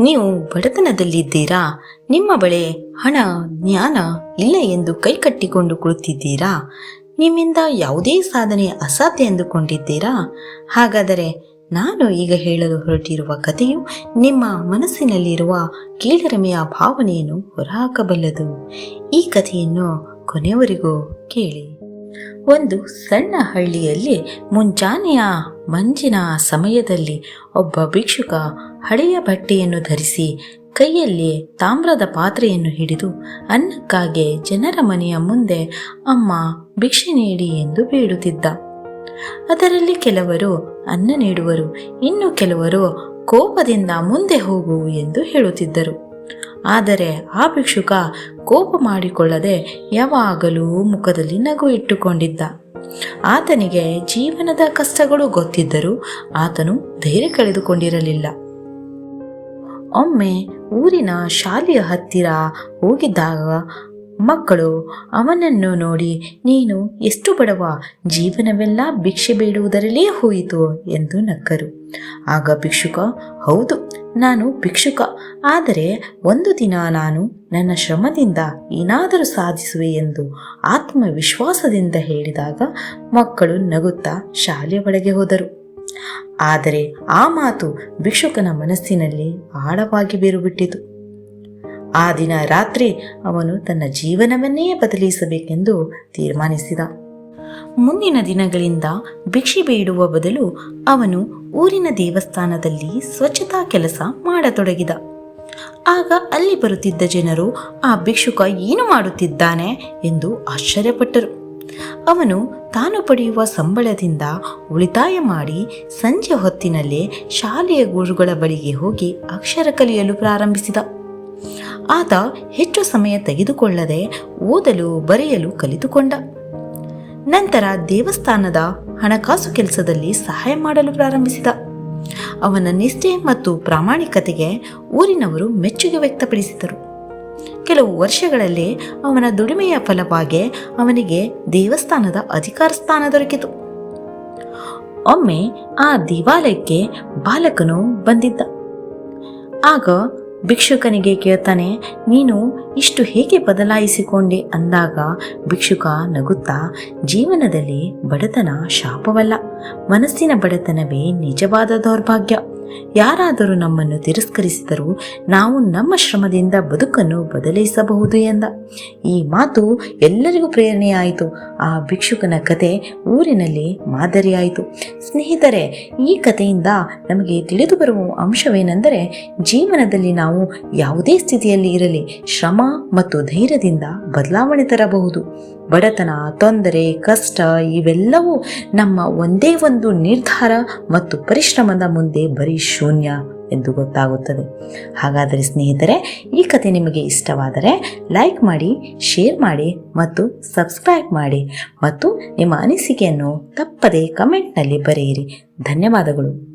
ನೀವು ಬಡತನದಲ್ಲಿದ್ದೀರಾ? ನಿಮ್ಮ ಬಳಿ ಹಣ, ಜ್ಞಾನ ಇಲ್ಲ ಎಂದು ಕೈ ಕಟ್ಟಿಕೊಂಡು ಕುಳಿತಿದ್ದೀರಾ? ನಿಮ್ಮಿಂದ ಯಾವುದೇ ಸಾಧನೆ ಅಸಾಧ್ಯ ಎಂದುಕೊಂಡಿದ್ದೀರಾ? ಹಾಗಾದರೆ ನಾನು ಈಗ ಹೇಳಲು ಹೊರಟಿರುವ ಕಥೆಯು ನಿಮ್ಮ ಮನಸ್ಸಿನಲ್ಲಿರುವ ಕೀಳರಿಮೆಯ ಭಾವನೆಯನ್ನು ಹೊರಹಾಕಬಲ್ಲದು. ಈ ಕಥೆಯನ್ನು ಕೊನೆಯವರೆಗೂ ಕೇಳಿ. ಒಂದು ಸಣ್ಣ ಹಳ್ಳಿಯಲ್ಲಿ ಮುಂಜಾನೆಯ ಮಂಜಿನ ಸಮಯದಲ್ಲಿ ಒಬ್ಬ ಭಿಕ್ಷುಕ ಹಳೆಯ ಬಟ್ಟೆಯನ್ನು ಧರಿಸಿ ಕೈಯಲ್ಲಿ ತಾಮ್ರದ ಪಾತ್ರೆಯನ್ನು ಹಿಡಿದು ಅನ್ನಕ್ಕಾಗಿ ಜನರ ಮನೆಯ ಮುಂದೆ ಅಮ್ಮ ಭಿಕ್ಷೆ ನೀಡಿ ಎಂದು ಬೇಡುತ್ತಿದ್ದ. ಅದರಲ್ಲಿ ಕೆಲವರು ಅನ್ನ ನೀಡುವರು, ಇನ್ನು ಕೆಲವರು ಕೋಪದಿಂದ ಮುಂದೆ ಹೋಗು ಎಂದು ಹೇಳುತ್ತಿದ್ದರು. ಆದರೆ ಆ ಭಿಕ್ಷುಕ ಕೋಪ ಮಾಡಿಕೊಳ್ಳದೆ ಯಾವಾಗಲೂ ಮುಖದಲ್ಲಿ ನಗು ಇಟ್ಟುಕೊಂಡಿದ್ದ. ಆತನಿಗೆ ಜೀವನದ ಕಷ್ಟಗಳು ಗೊತ್ತಿದ್ದರೂ ಆತನು ಧೈರ್ಯ ಕಳೆದುಕೊಂಡಿರಲಿಲ್ಲ. ಒಮ್ಮೆ ಊರಿನ ಶಾಲೆಯ ಹತ್ತಿರ ಹೋಗಿದ್ದಾಗ ಮಕ್ಕಳು ಅವನನ್ನು ನೋಡಿ, ನೀನು ಎಷ್ಟು ಬಡವ? ಜೀವನವೆಲ್ಲ ಭಿಕ್ಷೆ ಬೇಡುವುದರಲ್ಲೇ ಹೋಯಿತು ಎಂದು ನಕ್ಕರು. ಆಗ ಭಿಕ್ಷುಕ, ಹೌದು, ನಾನು ಭಿಕ್ಷುಕ. ಆದರೆ ಒಂದು ದಿನ ನಾನು ನನ್ನ ಶ್ರಮದಿಂದ ಏನಾದರೂ ಸಾಧಿಸುವೆ ಎಂದು ಆತ್ಮವಿಶ್ವಾಸದಿಂದ ಹೇಳಿದಾಗ ಮಕ್ಕಳು ನಗುತ್ತಾ ಶಾಲೆಯ ಒಳಗೆ ಹೋದರು. ಆದರೆ ಆ ಮಾತು ಭಿಕ್ಷುಕನ ಮನಸ್ಸಿನಲ್ಲಿ ಆಳವಾಗಿ ಬೇರುಬಿಟ್ಟಿತು. ಆ ದಿನ ರಾತ್ರಿ ಅವನು ತನ್ನ ಜೀವನವನ್ನೇ ಬದಲಿಸಬೇಕೆಂದು ತೀರ್ಮಾನಿಸಿದ. ಮುಂದಿನ ದಿನಗಳಿಂದ ಭಿಕ್ಷೆ ಬೇಡುವ ಬದಲು ಅವನು ಊರಿನ ದೇವಸ್ಥಾನದಲ್ಲಿ ಸ್ವಚ್ಛತಾ ಕೆಲಸ ಮಾಡತೊಡಗಿದ. ಆಗ ಅಲ್ಲಿ ಬರುತ್ತಿದ್ದ ಜನರು, ಆ ಭಿಕ್ಷುಕ ಏನು ಮಾಡುತ್ತಿದ್ದಾನೆ? ಎಂದು ಆಶ್ಚರ್ಯಪಟ್ಟರು. ಅವನು ತಾನು ಪಡೆಯುವ ಸಂಬಳದಿಂದ ಉಳಿತಾಯ ಮಾಡಿ ಸಂಜೆ ಹೊತ್ತಿನಲ್ಲೇ ಶಾಲೆಯ ಗುರುಗಳ ಬಳಿಗೆ ಹೋಗಿ ಅಕ್ಷರ ಕಲಿಯಲು ಪ್ರಾರಂಭಿಸಿದ. ಆತ ಹೆಚ್ಚು ಸಮಯ ತೆಗೆದುಕೊಳ್ಳದೆ ಓದಲು ಬರೆಯಲು ಕಲಿತುಕೊಂಡ. ನಂತರ ದೇವಸ್ಥಾನದ ಹಣಕಾಸು ಕೆಲಸದಲ್ಲಿ ಸಹಾಯ ಮಾಡಲು ಪ್ರಾರಂಭಿಸಿದ. ಅವನ ನಿಷ್ಠೆ ಮತ್ತು ಪ್ರಾಮಾಣಿಕತೆಗೆ ಊರಿನವರು ಮೆಚ್ಚುಗೆ ವ್ಯಕ್ತಪಡಿಸಿದರು. ಕೆಲವು ವರ್ಷಗಳಲ್ಲಿ ಅವನ ದುಡಿಮೆಯ ಫಲವಾಗಿ ಅವನಿಗೆ ದೇವಸ್ಥಾನದ ಅಧಿಕಾರ ಸ್ಥಾನ ದೊರಕಿತು. ಒಮ್ಮೆ ಆ ದೇವಾಲಯಕ್ಕೆ ಬಾಲಕನು ಬಂದಿದ್ದ. ಆಗ ಭಿಕ್ಷುಕನಿಗೆ ಕೇಳ್ತಾನೆ, ನೀನು ಇಷ್ಟು ಹೇಗೆ ಬದಲಾಯಿಸಿಕೊಂಡೆ? ಅಂದಾಗ ಭಿಕ್ಷುಕ ನಗುತ್ತಾ, ಜೀವನದಲ್ಲಿ ಬಡತನ ಶಾಪವಲ್ಲ. ಮನಸ್ಸಿನ ಬಡತನವೇ ನಿಜವಾದ ದೌರ್ಭಾಗ್ಯ. ಯಾರಾದರೂ ನಮ್ಮನ್ನು ತಿರಸ್ಕರಿಸಿದರೂ ನಾವು ನಮ್ಮ ಶ್ರಮದಿಂದ ಬದುಕನ್ನು ಬದಲಿಸಬಹುದು ಎಂದ. ಈ ಮಾತು ಎಲ್ಲರಿಗೂ ಪ್ರೇರಣೆಯಾಯಿತು. ಆ ಭಿಕ್ಷುಕನ ಕತೆ ಊರಿನಲ್ಲಿ ಮಾದರಿಯಾಯಿತು. ಸ್ನೇಹಿತರೆ, ಈ ಕಥೆಯಿಂದ ನಮಗೆ ತಿಳಿದು ಬರುವ ಅಂಶವೇನೆಂದರೆ, ಜೀವನದಲ್ಲಿ ನಾವು ಯಾವುದೇ ಸ್ಥಿತಿಯಲ್ಲಿ ಇರಲಿ, ಶ್ರಮ ಮತ್ತು ಧೈರ್ಯದಿಂದ ಬದಲಾವಣೆ ತರಬಹುದು. ಬಡತನ, ತೊಂದರೆ, ಕಷ್ಟ ಇವೆಲ್ಲವೂ ನಮ್ಮ ಒಂದೇ ಒಂದು ನಿರ್ಧಾರ ಮತ್ತು ಪರಿಶ್ರಮದ ಮುಂದೆ ಬರೀ ಶೂನ್ಯ ಎಂದು ಗೊತ್ತಾಗುತ್ತದೆ. ಹಾಗಾದರೆ ಸ್ನೇಹಿತರೆ, ಈ ಕತೆ ನಿಮಗೆ ಇಷ್ಟವಾದರೆ ಲೈಕ್ ಮಾಡಿ, ಶೇರ್ ಮಾಡಿ ಮತ್ತು ಸಬ್ಸ್ಕ್ರೈಬ್ ಮಾಡಿ ಮತ್ತು ನಿಮ್ಮ ಅನಿಸಿಕೆಯನ್ನು ತಪ್ಪದೆ ಕಮೆಂಟ್ನಲ್ಲಿ ಬರೆಯಿರಿ. ಧನ್ಯವಾದಗಳು.